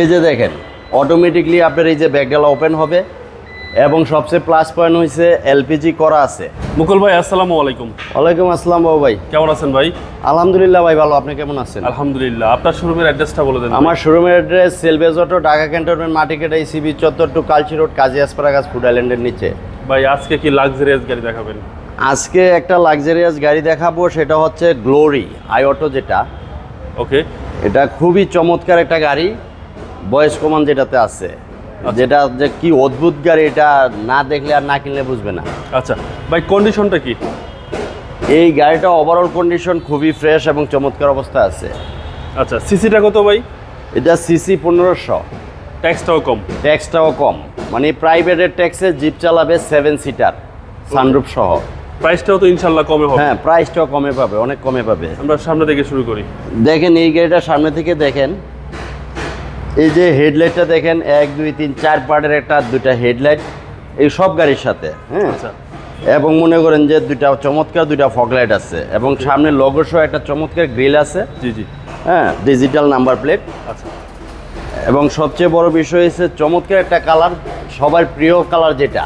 এই যে দেখেন অটোমেটিকলি আপনার এই যে ব্যাগডালা ওপেন হবে এবং সবচেয়ে প্লাস পয়েন্ট হয়েছে এলপিজি করা আছে। মুকুল ভাই আসসালামু আলাইকুম। ওয়ালাইকুম আসসালাম বাবু ভাই। কেমন আছেন ভাই? আলহামদুলিল্লাহ ভাই ভালো আপনি কেমন আছেন? আলহামদুলিল্লাহ। আপনার শোরুমের অ্যাড্রেসটা বলে দেন আমার শোরুমের address salvage auto Dhaka cantonment Matikata CB চত্বর টু কালচি রোড কাজী আসপারাগাছ ফুড আইল্যান্ডের নিচে। ভাই আজকে কি লাক্সারিয়াস গাড়ি দেখাবেন? আজকে একটা লাক্সারিয়াস গাড়ি দেখাবো সেটা হচ্ছে গ্লোরি আই অটো যেটা। ওকে এটা খুবই চমৎকার একটা গাড়ি। বয়স কমান যেটাতে আছে যেটা যে কি অদ্ভুত গাড়ি এটা না দেখলে আর না কিনলে বুঝবে না। আচ্ছা ভাই কন্ডিশনটা কি? এই গাড়িটা ওভারঅল কন্ডিশন খুবই ফ্রেশ এবং চমৎকার অবস্থায় আছে। আচ্ছা সিসিটা কত ভাই? এটা সিসি পনেরোশো। ট্যাক্সটাও কম। ট্যাক্সটাও কম। মানে প্রাইভেটের ট্যাক্সে জিপ চালাবে সেভেন সিটার সানরুফ সহ। প্রাইসটাও তো ইনশাল্লাহ কমে হবে হ্যাঁ প্রাইসটাও কমে পাবে অনেক কমে পাবে। আমরা সামনে থেকে শুরু করি। দেখেন এই গাড়িটা সামনে থেকে দেখেন এই যে হেডলাইটটা দেখেন এক দুই তিন চার পার্টের একটা দুইটা হেডলাইট এই সব গাড়ির সাথে হ্যাঁ? আচ্ছা। এবং মনে করেন যে দুইটা চমৎকার দুইটা ফগলাইট আছে এবং সামনে লগো সহ একটা চমৎকার গ্রিল আছে জি জি। হ্যাঁ ডিজিটাল নাম্বার প্লেট আচ্ছা। এবং সবচেয়ে বড় বিষয় হচ্ছে চমৎকার একটা কালার সবার প্রিয় কালার যেটা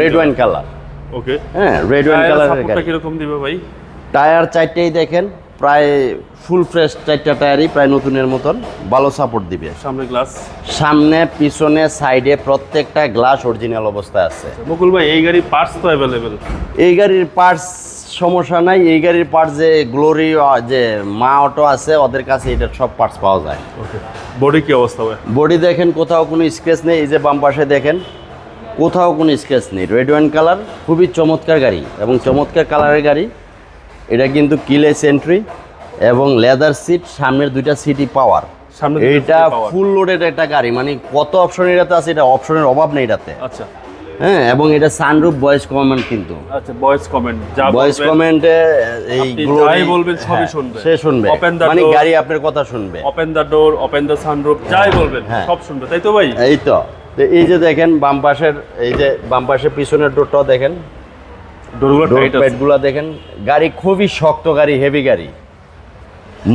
রেড ওয়াইন কালার ওকে হ্যাঁ রেড ওয়াইন কালারের গাড়ি কীরকম দিবে ভাই? টায়ার চারটেই দেখেন প্রায় ফুল ফ্রেশ চারটা টায়ারই প্রায় নতুনের মতন। ভালো সাপোর্ট দিবে। সামনে গ্লাস সামনে পিছনে সাইডে প্রত্যেকটা গ্লাস অরিজিনাল অবস্থায় আছে। মুকুল ভাই এই গাড়ি পার্টস তো অ্যাভেলেবেল এই গাড়ির পার্টস সমস্যা নাই। এই গাড়ির পার্টস যে গ্লোরি যে মা অটো আছে ওদের কাছে এটার সব পার্টস পাওয়া যায়। ওকে বডি কি অবস্থা ভাই? বডি দেখেন কোথাও কোনো স্ক্র্যাচ নেই। এই যে বাম পাশে দেখেন কোথাও কোনো স্ক্র্যাচ নেই। রেড ওয়াইন কালার খুবই চমৎকার গাড়ি এবং চমৎকার কালারের গাড়ি। এটা কিন্তু কিলেস এন্ট্রি এবং লেদার সিট সামনের দুইটা সিটি পাওয়ার। এটা ফুল লোডেড একটা গাড়ি মানে কত অপশন এটাতে আছে এটা অপশনের অভাব নেই এটাতে। আচ্ছা। হ্যাঁ এবং এটা সানরুফ ভয়েস কমেন্ট কিন্তু। আচ্ছা ভয়েস কমেন্ট যা ভয়েস কমেন্টে এই যাই বলবেন সবই হ্যাঁ, শুনবে। সে শুনবে। মানে গাড়ি আপনার কথা শুনবে। Open the door open the sunroof যাই বলবেন হ্যাঁ। সব শুনবে তাই তো ভাই? এই তো। তো এই যে দেখেন বাম পাশের এই যে বাম পাশের পিছনের ডোরটাও দেখেন। ডোরগুলো দেখেন গাড়ি খুবই শক্ত গাড়ি হেভি গাড়ি।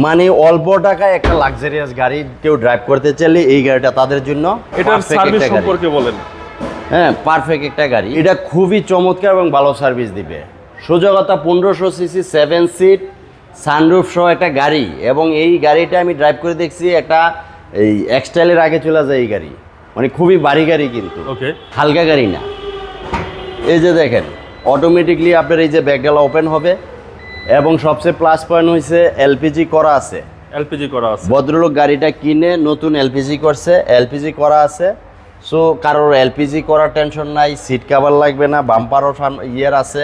মানে অল্প টাকায় একটা লাক্সারিয়াস গাড়ি কেউ ড্রাইভ করতে চাইলে এই গাড়িটা তাদের জন্য। সম্পর্কে বলেন। হ্যাঁ পারফেক্ট একটা গাড়ি। এটা খুবই চমৎকার এবং ভালো সার্ভিস দিবে। সুযোগতা পনেরোশো সিসি সেভেন সিট সানরুফ সহ একটা গাড়ি। এবং এই গাড়িটা আমি ড্রাইভ করে দেখছি একটা এই এক্সটাইলের আগে চলে যায় এই গাড়ি। মানে খুবই ভারী গাড়ি কিন্তু। ওকে হালকা গাড়ি না। এই যে দেখেন অটোমেটিকলি আপনার এই যে ব্যাগডালা ওপেন হবে এবং সবচেয়ে প্লাস পয়েন্ট হয়েছে এলপিজি করা আছে। এলপিজি করা আছে। ভদ্রলোক গাড়িটা কিনে নতুন এলপিজি করছে এলপিজি করা আছে। সো কারোর এলপিজি করার টেনশন নাই সিট কাভার লাগবে না বাম্পারও ইয়ের আছে।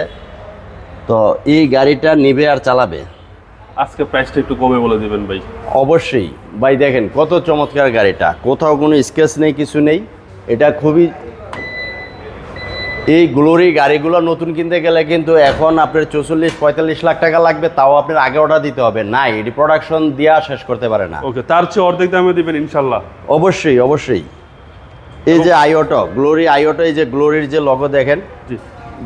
তো এই গাড়িটা নিবে আর চালাবে। আজকে প্রাইসটা একটু কমে বলে দিবেন ভাই। অবশ্যই। ভাই দেখেন কত চমৎকার গাড়িটা। কোথাও কোনো স্কেচ নেই কিছু নেই। এটা খুবই এই গ্লোরি গাড়িগুলো নতুন কিনতে গেলে কিন্তু এখন আপনার চৌচল্লিশ পঁয়তাল্লিশ লাখ টাকা লাগবে তাও আপনার আগে অর্ডার দিতে হবে। নাই এটি প্রোডাকশন দেওয়া শেষ করতে পারে না। ওকে তার চেয়ে অর্ধেক দামে দিবেন ইনশাল্লাহ। অবশ্যই অবশ্যই। এই যে আইওটো গ্লোরি আইওটো এই যে গ্লোরির যে লগো দেখেন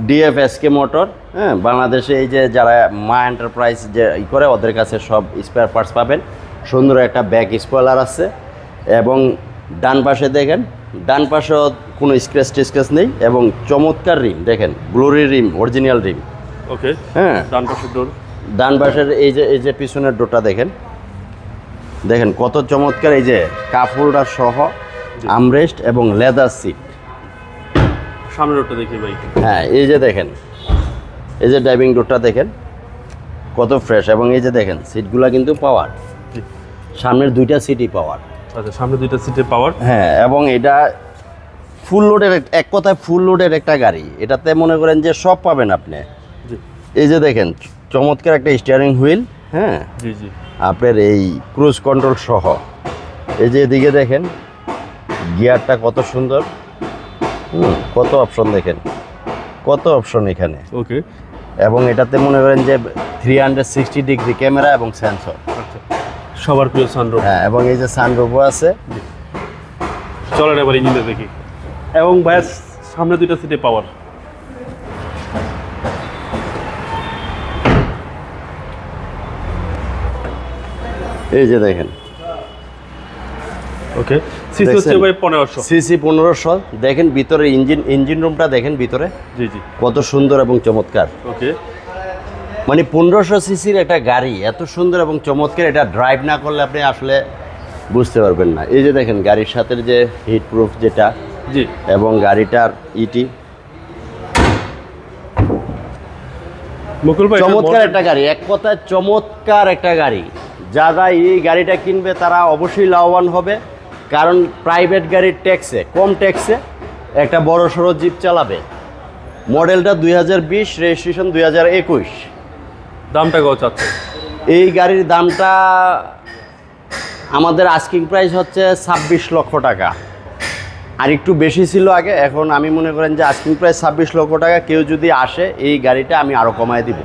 ডিএফএসকে মোটর হ্যাঁ বাংলাদেশে এই যে যারা মা এন্টারপ্রাইজ যে ই করে ওদের কাছে সব স্পেয়ার পার্টস পাবেন। সুন্দর একটা ব্যাক স্পয়লার আছে। এবং ডান পাশে দেখেন ডান পাশেও কোনো স্ক্র্যাচ টিস্ক্র্যাচ নেই এবং চমৎকার রিম দেখেন glory rim original rim. Okay হ্যাঁ। ডান পাশের ডোর ডান পাশের এই যে এই যে পিছনের ডোরটা দেখেন। দেখেন কত চমৎকার এই যে কাপড়টা সহ আমরেস্ট এবং লেদার সিট সামনের ডোরটা দেখি ভাই। হ্যাঁ এই যে দেখেন এই যে ড্রাইভিং ডোরটা দেখেন কত ফ্রেশ এবং এই যে দেখেন সিটগুলা কিন্তু পাওয়ার সামনের দুইটা সিটই পাওয়ার আচ্ছা সামনে দুইটা সিটের পাওয়ার হ্যাঁ এবং এটা ফুল লোডের এক কথায় ফুল লোডের একটা গাড়ি। এটাতে মনে করেন যে সব পাবেন আপনি। এই যে দেখেন চমৎকার একটা স্টিয়ারিং হুইল হ্যাঁ? জি জি। আপনার এই ক্রুজ কন্ট্রোল সহ। এই যে এদিকে দেখেন গিয়ারটা কত সুন্দর। কত অপশন দেখেন। কত অপশন এখানে। ওকে এবং এটাতে মনে করেন যে three hundred sixty degree camera এবং সেন্সর আচ্ছা। সবার প্রিয় সানরুফ হ্যাঁ এবং এই যে সানরুফও আছে। চলেন এবার ইঞ্জিনটা দেখি। এবং ভাইয়া সামনে দুইটা সিটে পাওয়ার এই যে দেখেন। ওকে সিসি হচ্ছে ভাই পনেরোশো। সিসি পনেরোশো। দেখেন ভিতরে ইঞ্জিন ইঞ্জিন রুমটা দেখেন ভিতরে। জি জি। কত সুন্দর এবং চমৎকার। ওকে মানে পনেরোশো সিসির একটা গাড়ি এত সুন্দর এবং চমৎকার এটা ড্রাইভ না করলে আপনি আসলে বুঝতে পারবেন না। এই যে দেখেন গাড়ির সাথে যে হিট প্রুফ যেটা জি। এবং গাড়িটার ইটি ভাই এটার চমৎকার একটা গাড়ি এক কথায় চমৎকার একটা গাড়ি। যারা এই গাড়িটা কিনবে তারা অবশ্যই লাভবান হবে কারণ প্রাইভেট গাড়ির ট্যাক্সে কম ট্যাক্সে একটা বড় সড়ো জিপ চালাবে। মডেলটা দুই হাজার বিশ রেজিস্ট্রেশন দুই হাজার একুশ। দামটা কত চাচ্ছে এই গাড়ির দামটা আমাদের আস্কিং প্রাইস হচ্ছে ছাব্বিশ লক্ষ টাকা। আর একটু বেশি ছিল আগে এখন আমি মনে করেন যে আস্কিং প্রাইস ছাব্বিশ লক্ষ টাকা কেউ যদি আসে এই গাড়িটা আমি আরও কমায় দিব।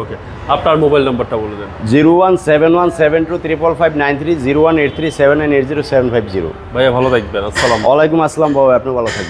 ওকে আপনার মোবাইল নাম্বারটা বলে দেন। Zero one seven one seven two triple five nine three zero one eight three seven nine eight zero seven five zero. ভাইয়া ভালো থাকবেন আসসালাম ওয়ালাইকুম আসসালাম বাবা আপনি ভালো থাকবেন।